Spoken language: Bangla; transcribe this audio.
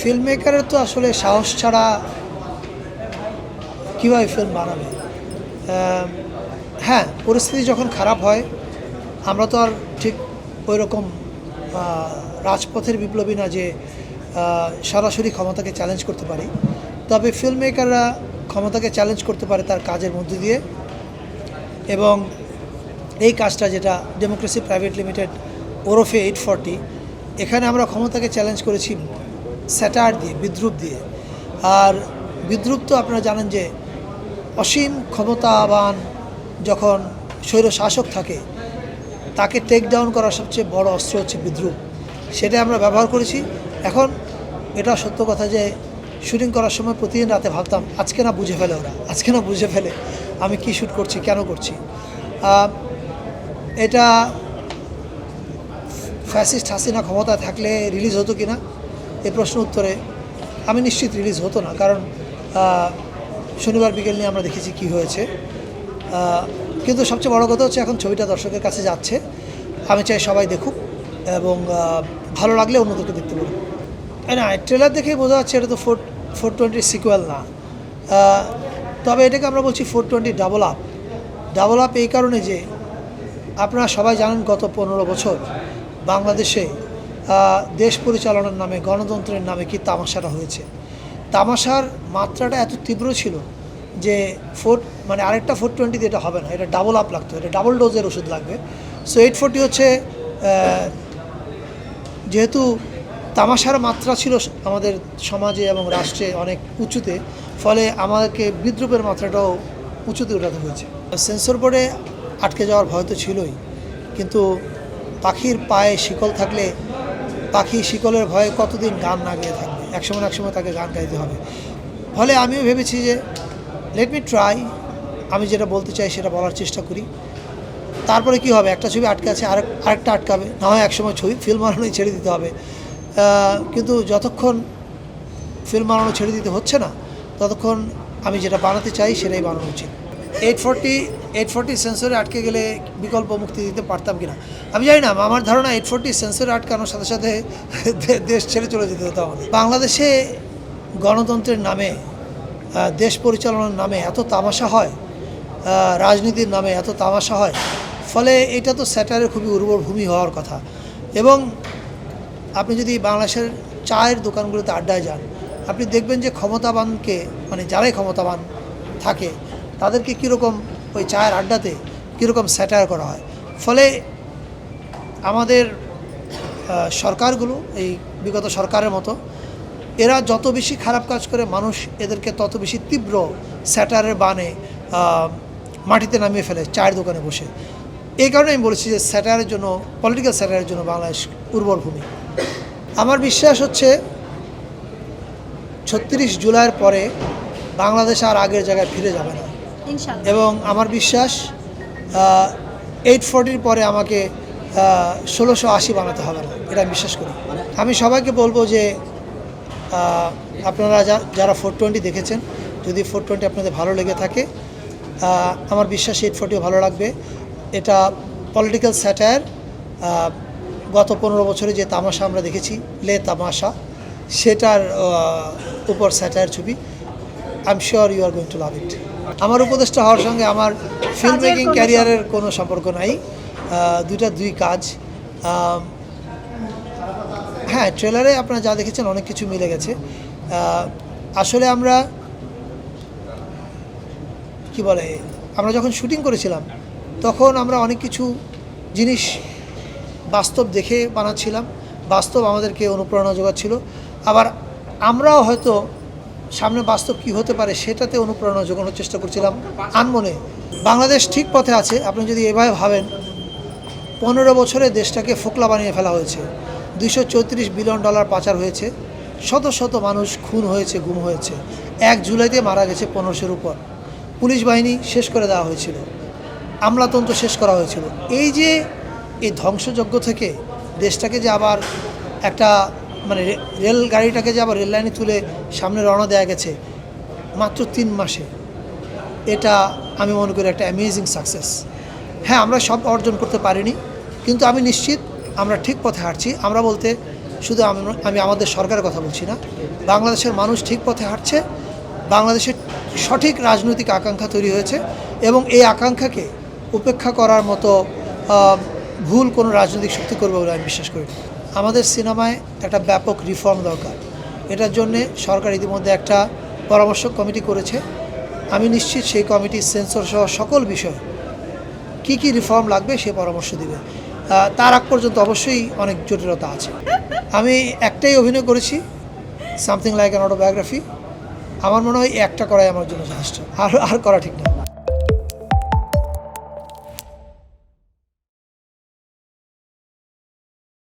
ফিল্ম মেকারের তো আসলে সাহস ছাড়া কীভাবে ফিল্ম বানাবে? হ্যাঁ পরিস্থিতি যখন খারাপ হয়, আমরা তো আর ঠিক ওই রকম রাজপথের বিপ্লবী না যে সরাসরি ক্ষমতাকে চ্যালেঞ্জ করতে পারি। তবে ফিল্ম মেকাররা ক্ষমতাকে চ্যালেঞ্জ করতে পারে তার কাজের মধ্যে দিয়ে এবং এই কাজটা যেটা ডেমোক্রেসি প্রাইভেট লিমিটেড ওরফে এইট ফর্টি এখানে আমরা ক্ষমতাকে চ্যালেঞ্জ করেছি স্যাটার দিয়ে, বিদ্রুপ দিয়ে। আর বিদ্রুপ তো আপনারা জানেন যে অসীম ক্ষমতাবান যখন স্বৈর শাসক থাকে, তাকে টেক ডাউন করার সবচেয়ে বড় অস্ত্র হচ্ছে বিদ্রুপ। সেটা আমরা ব্যবহার করেছি। এখন এটা সত্য কথা যে শুটিং করার সময় প্রতিদিন রাতে ভাবতাম, আজকে না বুঝে ফেলে ওরা, আজকে না বুঝে ফেলে আমি কি শ্যুট করছি, কেন করছি। এটা ফ্যাসিস্ট হাসিনা ক্ষমতা থাকলে রিলিজ হতো কি না এই প্রশ্ন উত্তরে আমি নিশ্চিত রিলিজ হতো না। কারণ শনিবার বিকেল নিয়ে আমরা দেখেছি কি হয়েছে। কিন্তু সবচেয়ে বড় কথা হচ্ছে এখন ছবিটা দর্শকের কাছে যাচ্ছে। আমি চাই সবাই দেখুক এবং ভালো লাগলে অন্যদেরকে দেখতে বলুন না ট্রেলার দেখেই বোঝা যাচ্ছে এটা তো ফোর ফোর টোয়েন্টির সিকুয়েল না। তবে এটাকে আমরা বলছি four twenty double up double up এই কারণে যে আপনারা সবাই জানেন গত পনেরো বছর বাংলাদেশে দেশ পরিচালনার নামে, গণতন্ত্রের নামে কি তামাশাটা হয়েছে? তামাশার মাত্রাটা এত তীব্র ছিল যে ফোর মানে আরেকটা ফোর টোয়েন্টিতে এটা হবে না, এটা ডাবল আপ লাগতো, এটা ডাবল ডোজের ওষুধ লাগবে। সো এইট ফোরটি হচ্ছে যেহেতু তামাশার মাত্রা ছিল আমাদের সমাজে এবং রাষ্ট্রে অনেক উঁচুতে, ফলে আমাদেরকে বিদ্রুপের মাত্রাটাও উঁচুতে উঠাতে হয়েছে। সেন্সর বোর্ডে আটকে যাওয়ার ভয় তো ছিলই, কিন্তু পাখির পায়ে শিকল থাকলে পাখি শিকলের ভয়ে কতদিন গান না গিয়ে থাকবে? একসময় একসময় তাকে গান গাইতে হবে। ফলে আমিও ভেবেছি যে লেট মি ট্রাই আমি যেটা বলতে চাই সেটা বলার চেষ্টা করি। তারপরে কি হবে? একটা ছবি আটকে আছে, আরেক, আরেকটা আটকাবে। না হয় একসময় ছবি ফিল্ম বানানোই ছেড়ে দিতে হবে। কিন্তু যতক্ষণ ফিল্ম বানানো ছেড়ে দিতে হচ্ছে না, ততক্ষণ আমি যেটা বানাতে চাই সেটাই বানানো উচিত। এইট ফোরটি এইট ফোরটি সেন্সরে আটকে গেলে বিকল্প মুক্তি দিতে পারতাম কিনা? আমি জানি না, আমার ধারণা এইট ফোরটি সেন্সরে আটকানোর সাথে সাথে দেশ ছেড়ে চলে যেতে হতো আমাদের। বাংলাদেশে গণতন্ত্রের নামে দেশ পরিচালনার নামে এত তামাশা হয় রাজনীতির নামে এত তামাশা হয়, ফলে এটা তো স্যাটারের খুবই উর্বর ভূমি হওয়ার কথা। এবং আপনি যদি বাংলাদেশের চায়ের দোকানগুলোতে আড্ডায় যান, আপনি দেখবেন যে ক্ষমতাবানকে মানে যারাই ক্ষমতাবান থাকে তাদেরকে কীরকম ওই চায়ের আড্ডাতে কীরকম স্যাটায়ার করা হয়? ফলে আমাদের সরকারগুলো, এই বিগত সরকারের মতো, এরা যত বেশি খারাপ কাজ করে, মানুষ এদেরকে তত বেশি তীব্র স্যাটারের বানে মাটিতে নামিয়ে ফেলে, চায়ের দোকানে বসে। এই কারণে আমি বলেছি যে স্যাটারের জন্য পলিটিক্যাল স্যাটারের জন্য বাংলাদেশ উর্বর ভূমি। আমার বিশ্বাস হচ্ছে, ছত্রিশ জুলাইয়ের পরে বাংলাদেশ আর আগের জায়গায় ফিরে যাবে না। এবং আমার বিশ্বাস এইট ফোরটির পরে আমাকে ষোলোশো আশি বানাতে হবে না, এটা আমি বিশ্বাস করি। আমি সবাইকে বলব যে আপনারা যারা ফোর টোয়েন্টি দেখেছেন, যদি ফোর টোয়েন্টি আপনাদের ভালো লেগে থাকে আমার বিশ্বাস এইট ফোরটিও ভালো লাগবে। এটা পলিটিক্যাল স্যাটায়ার গত পনেরো বছরে যে তামাশা আমরা দেখেছি, লে তামাশা, সেটার উপর স্যাটায়ার ছবি I am sure you are going to love it আমার উপদেষ্টা হওয়ার সঙ্গে আমার ফিল্ম মেকিং ক্যারিয়ারের কোনো সম্পর্ক নাই। দুইটা দুই কাজ। হ্যাঁ ট্রেলারে আপনারা যা দেখেছেন অনেক কিছু মিলে গেছে। আসলে আমরা কি বলে আমরা যখন শুটিং করেছিলাম তখন আমরা অনেক কিছু জিনিস বাস্তব দেখে বানাচ্ছিলাম। বাস্তব আমাদেরকে অনুপ্রেরণা যোগাচ্ছিল। আবার আমরাও হয়তো সামনে বাস্তব কি হতে পারে সেটাতে অনুপ্রেরণা যোগানোর চেষ্টা করছিলাম আনমনে। বাংলাদেশ ঠিক পথে আছে, আপনি যদি এভাবে ভাবেন, পনেরো বছরে দেশটাকে ফোকলা বানিয়ে ফেলা হয়েছে। দুইশো চৌত্রিশ বিলিয়ন ডলার পাচার হয়েছে, শত শত মানুষ খুন হয়েছে, গুম হয়েছে। এক জুলাইতে মারা গেছে পনেরোশোর উপর। পুলিশ বাহিনী শেষ করে দেওয়া হয়েছিল। আমলাতন্ত্র শেষ করা হয়েছিল। এই যে এই ধ্বংসযজ্ঞ থেকে দেশটাকে যে আবার একটা মানে রেল গাড়িটাকে যে আবার রেল লাইনে তুলে সামনে রওনা দেওয়া গেছে, মাত্র তিন মাসে। এটা আমি মনে করি একটা অ্যামেজিং সাকসেস হ্যাঁ আমরা সব অর্জন করতে পারিনি, কিন্তু আমি নিশ্চিত আমরা ঠিক পথে হাঁটছি। আমরা বলতে শুধু আমি আমি আমাদের সরকারের কথা বলছি না, বাংলাদেশের মানুষ ঠিক পথে হাঁটছে, বাংলাদেশের সঠিক রাজনৈতিক আকাঙ্ক্ষা তৈরি হয়েছে এবং এই আকাঙ্ক্ষাকে উপেক্ষা করার মতো ভুল কোনো রাজনৈতিক শক্তি করবে বলে আমি বিশ্বাস করি। আমাদের সিনেমায় একটা ব্যাপক রিফর্ম দরকার। এটার জন্যে সরকার ইতিমধ্যে একটা পরামর্শ কমিটি করেছে। আমি নিশ্চিত সেই কমিটি সেন্সর সহ সকল বিষয় কি কি রিফর্ম লাগবে সে পরামর্শ দিবে। তার আগ পর্যন্ত অবশ্যই অনেক জটিলতা আছে। আমি একটাই অভিনয় করেছি সামথিং লাইক অ্যান অটোবায়োগ্রাফি আমার মনে হয় একটা করাই আমার জন্য যথেষ্ট। আর আর করা ঠিক না।